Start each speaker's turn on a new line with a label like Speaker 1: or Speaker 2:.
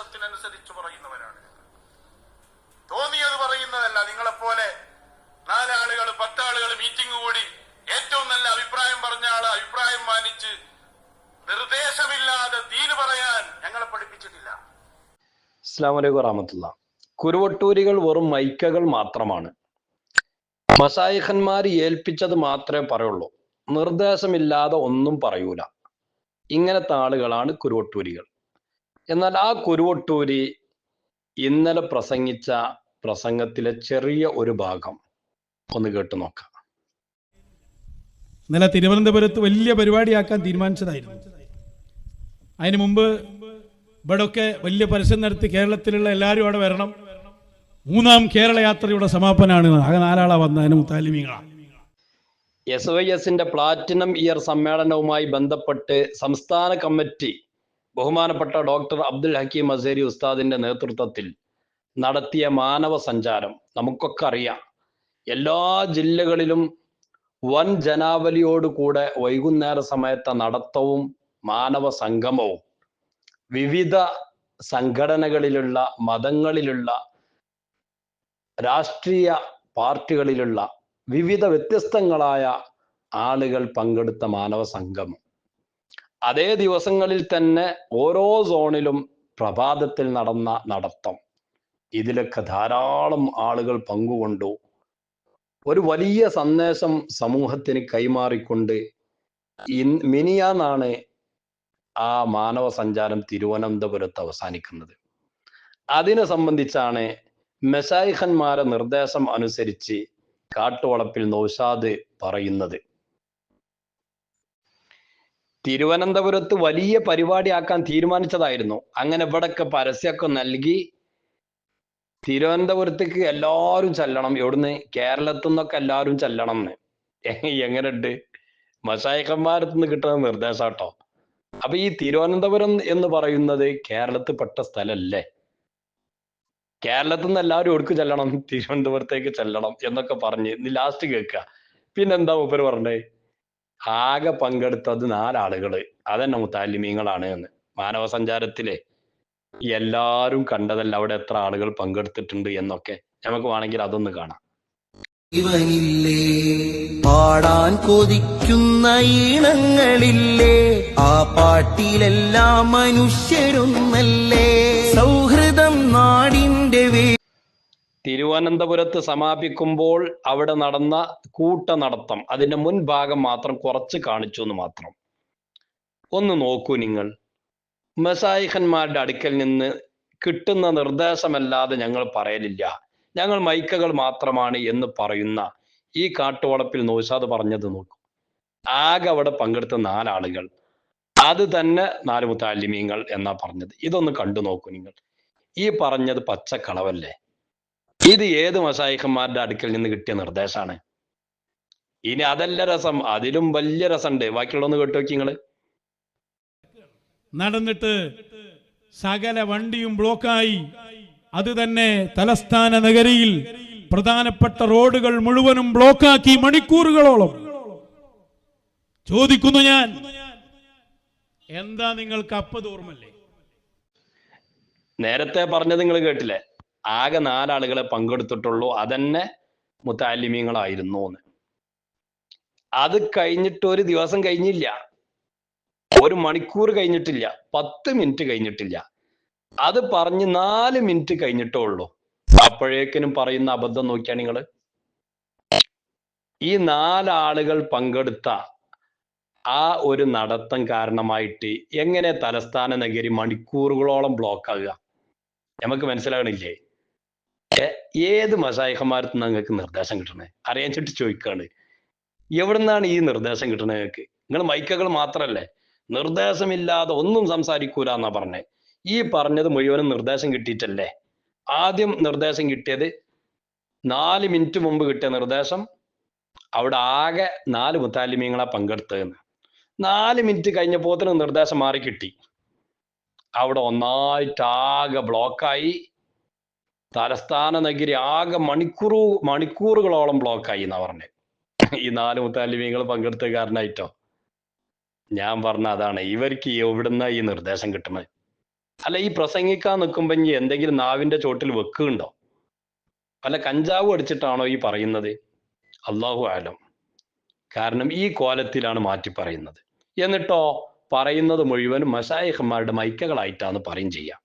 Speaker 1: നിർദ്ദേശത്തിനനുസരിച്ച്
Speaker 2: പറയുന്നവരാണ്. തോന്നിയത് പറയുന്നതല്ല. നിങ്ങളെപ്പോലെ നാലാളുകൾ പത്താളുകൾ മീറ്റിംഗ് കൂടി ഏറ്റവും നല്ല അഭിപ്രായം പറഞ്ഞ ആൾ അഭിപ്രായം മാനിച്ച് നിർദ്ദേശമില്ലാതെ തീന് പറയാൻ ഞങ്ങളെ പഠിപ്പിച്ചിട്ടില്ല.
Speaker 1: അസ്ലാം വലൈക്കും റാമത്തുള്ള കുരുവട്ടൂരികൾ വെറും മൈക്കകൾ മാത്രമാണ്. മസായിഹന്മാർ ഏൽപ്പിച്ചത് മാത്രമേ പറയുള്ളൂ. നിർദ്ദേശമില്ലാതെ ഒന്നും പറയൂല. ഇങ്ങനത്തെ ആളുകളാണ് കുരുവട്ടൂരികൾ. എന്നാൽ ആ കുരുവട്ടൂരി ഇന്നലെ പ്രസംഗിച്ച പ്രസംഗത്തിലെ ചെറിയ ഒരു ഭാഗം ഒന്ന് കേട്ടു നോക്കാം.
Speaker 3: ഇന്നലെ തിരുവനന്തപുരത്ത് വലിയ പരിപാടിയാക്കാൻ തീരുമാനിച്ചതായിരുന്നു. അതിനു മുമ്പ് ഇവിടൊക്കെ വലിയ പരസ്യം നടത്തി കേരളത്തിലുള്ള എല്ലാവരും അവിടെ വരണം. മൂന്നാം കേരള യാത്രയുടെ സമാപനമാണ് ആകെ നാലാളാ വന്നതിന് മുത്താലിമീങ്ങളാണ്
Speaker 1: എസ് വൈ എസിന്റെ പ്ലാറ്റിനം ഇയർ സമ്മേളനവുമായി ബന്ധപ്പെട്ട് സംസ്ഥാന കമ്മിറ്റി ബഹുമാനപ്പെട്ട ഡോക്ടർ അബ്ദുൽ ഹക്കീം അസേരി ഉസ്താദിന്റെ നേതൃത്വത്തിൽ നടത്തിയ മാനവ സഞ്ചാരം നമുക്കൊക്കെ അറിയാം. എല്ലാ ജില്ലകളിലും വൻ ജനാവലിയോടുകൂടെ വൈകുന്നേര സമയത്തെ നടത്തവും മാനവ സംഗമവും വിവിധ സംഘടനകളിലുള്ള മതങ്ങളിലുള്ള രാഷ്ട്രീയ പാർട്ടികളിലുള്ള വിവിധ വ്യത്യസ്തങ്ങളായ ആളുകൾ പങ്കെടുത്ത മാനവ സംഗമം. അതേ ദിവസങ്ങളിൽ തന്നെ ഓരോ സോണിലും പ്രഭാതത്തിൽ നടന്ന നടത്തം. ഇതിലൊക്കെ ധാരാളം ആളുകൾ പങ്കുകൊണ്ടു. ഒരു വലിയ സന്ദേശം സമൂഹത്തിന് കൈമാറിക്കൊണ്ട് മിനിയാന്നാണ് ആ മാനവ സഞ്ചാരം തിരുവനന്തപുരത്ത് അവസാനിക്കുന്നത്. അതിനെ സംബന്ധിച്ചാണ് മെസായിഖന്മാരെ നിർദ്ദേശം അനുസരിച്ച് കാട്ടുവളപ്പിൽ നൗഷാദ് പറയുന്നത്. തിരുവനന്തപുരത്ത് വലിയ പരിപാടിയാക്കാൻ തീരുമാനിച്ചതായിരുന്നു. അങ്ങനെ ഇവിടൊക്കെ പരസ്യമൊക്കെ നൽകി തിരുവനന്തപുരത്തേക്ക് എല്ലാവരും ചെല്ലണം. എവിടുന്ന്? കേരളത്തിൽ നിന്നൊക്കെ എല്ലാവരും ചെല്ലണം എന്ന് എങ്ങനെയുണ്ട്? മഷായക്കന്മാരത്ത് നിന്ന് കിട്ടുന്ന നിർദ്ദേശം കേട്ടോ അപ്പൊ ഈ തിരുവനന്തപുരം എന്ന് പറയുന്നത് കേരളത്തിൽ പെട്ട സ്ഥലല്ലേ? കേരളത്തിൽ നിന്ന് എല്ലാവരും ഒടുക്ക് ചെല്ലണം? തിരുവനന്തപുരത്തേക്ക് ചെല്ലണം എന്നൊക്കെ പറഞ്ഞ് ലാസ്റ്റ് കേൾക്കുക. പിന്നെന്താ മൂപ്പര് പറഞ്ഞേ? ആകെ പങ്കെടുത്തത് നാലാളുകൾ. അതന്നെ മുത്താലിമീങ്ങളാണ് എന്ന്. മാനവ സഞ്ചാരത്തിലെ എല്ലാരും കണ്ടതല്ല അവിടെ എത്ര ആളുകൾ പങ്കെടുത്തിട്ടുണ്ട് എന്നൊക്കെ. നമുക്ക് വേണമെങ്കിൽ അതൊന്ന് കാണാം.
Speaker 4: ഇവനില്ലേ പാടാൻ കൊതിക്കുന്ന ഈണങ്ങളില്ലേ ആ പാട്ടിലെല്ലാം മനുഷ്യരൊന്നല്ലേ. സൗഹൃദം നാടിന്റെ
Speaker 1: തിരുവനന്തപുരത്ത് സമാപിക്കുമ്പോൾ അവിടെ നടന്ന കൂട്ട നടത്തം അതിന്റെ മുൻഭാഗം മാത്രം കുറച്ച് കാണിച്ചു എന്ന് മാത്രം. ഒന്ന് നോക്കൂ നിങ്ങൾ. മെസായിഹന്മാരുടെ അടുക്കൽ നിന്ന് കിട്ടുന്ന നിർദ്ദേശമല്ലാതെ ഞങ്ങൾ പറയലില്ല. ഞങ്ങൾ മൈക്കകൾ മാത്രമാണ് എന്ന് പറയുന്ന ഈ കാട്ടുവളപ്പിൽ നൗഷാദ് പറഞ്ഞത് നോക്കൂ. ആകെ അവിടെ പങ്കെടുത്ത നാലാളുകൾ. അത് തന്നെ നാല് മുത്താലിമീങ്ങൾ എന്നാ പറഞ്ഞത്. ഇതൊന്ന് കണ്ടു നോക്കൂ നിങ്ങൾ. ഈ പറഞ്ഞത് പച്ചക്കളവല്ലേ? ഇത് ഏത് മസായിഖന്മാരുടെ അടുക്കൽ നിന്ന് കിട്ടിയ നിർദ്ദേശമാണ്? ഇനി അതല്ല രസം അതിലും വലിയ രസമുണ്ട്. ബാക്കിയുള്ളൊന്ന് കേട്ടു നോക്കി നിങ്ങൾ.
Speaker 3: നടന്നിട്ട് സകല വണ്ടിയും ബ്ലോക്കായി. അത് തന്നെ തലസ്ഥാന നഗരിയിൽ പ്രധാനപ്പെട്ട റോഡുകൾ മുഴുവനും ബ്ലോക്കാക്കി മണിക്കൂറുകളോളം. ചോദിക്കുന്നു ഞാൻ. എന്താ നിങ്ങൾക്ക് അപ്പത് ഓർമ്മല്ലേ
Speaker 1: നേരത്തെ പറഞ്ഞത് നിങ്ങൾ കേട്ടില്ലേ? ആകെ നാലാളുകളെ പങ്കെടുത്തിട്ടുള്ളൂ അതന്നെ മുത്താലിമീങ്ങളായിരുന്നു എന്ന് അത് കഴിഞ്ഞിട്ട് ഒരു ദിവസം കഴിഞ്ഞില്ല. ഒരു മണിക്കൂർ കഴിഞ്ഞിട്ടില്ല. പത്ത് മിനിറ്റ് കഴിഞ്ഞിട്ടില്ല. അത് പറഞ്ഞ് നാല് മിനിറ്റ് കഴിഞ്ഞിട്ടേ ഉള്ളൂ. അപ്പോഴേക്കിനും പറയുന്ന അബദ്ധം നോക്കിയാ നിങ്ങൾ ഈ നാലാളുകൾ പങ്കെടുത്ത ആ ഒരു നടത്തം കാരണമായിട്ട് എങ്ങനെ തലസ്ഥാന നഗരി മണിക്കൂറുകളോളം ബ്ലോക്ക് ആകുക? നമുക്ക് മനസ്സിലാകണില്ലേ? ഏത് മസായിഹന്മാരത്ത് നിങ്ങൾക്ക് നിർദ്ദേശം കിട്ടണേ? അറിയാച്ചിട്ട് ചോദിക്കാണ്. എവിടുന്നാണ് ഈ നിർദ്ദേശം കിട്ടണേ നിങ്ങൾക്ക്? നിങ്ങൾ മൈക്കകൾ മാത്രല്ലേ? നിർദ്ദേശമില്ലാതെ ഒന്നും സംസാരിക്കൂല എന്നാ പറഞ്ഞേ. ഈ പറഞ്ഞത് മുഴുവനും നിർദ്ദേശം കിട്ടിയിട്ടല്ലേ? ആദ്യം നിർദ്ദേശം കിട്ടിയത് നാല് മിനിറ്റ് മുമ്പ് കിട്ടിയ നിർദ്ദേശം അവിടെ ആകെ നാല് മുത്താലിമീങ്ങളെ പങ്കെടുത്തതെന്ന്. നാല് മിനിറ്റ് കഴിഞ്ഞപ്പോത്തിന് നിർദ്ദേശം മാറി കിട്ടി. അവിടെ ഒന്നായിട്ട് ആകെ ബ്ലോക്കായി തലസ്ഥാന നഗരി ആകെ മണിക്കൂറു മണിക്കൂറുകളോളം ബ്ലോക്കായി എന്നാ പറഞ്ഞത് ഈ നാല് മുത്താലിമീങ്ങൾ പങ്കെടുത്ത കാരണമായിട്ടോ ഞാൻ പറഞ്ഞ അതാണ് ഇവർക്ക് എവിടുന്ന ഈ നിർദ്ദേശം കിട്ടുന്നത് അല്ല ഈ പ്രസംഗിക്കാൻ നിൽക്കുമ്പോ ഇനി എന്തെങ്കിലും നാവിന്റെ ചോട്ടിൽ വെക്കുന്നുണ്ടോ? അല്ല കഞ്ചാവ് അടിച്ചിട്ടാണോ ഈ പറയുന്നത്? അള്ളാഹു ആലം. കാരണം ഈ കോലത്തിലാണ് മാറ്റി പറയുന്നത്. എന്നിട്ടോ പറയുന്നത് മുഴുവനും മഷായിഖന്മാരുടെ മൈക്കകളായിട്ടാണ് പറയും ചെയ്യാം.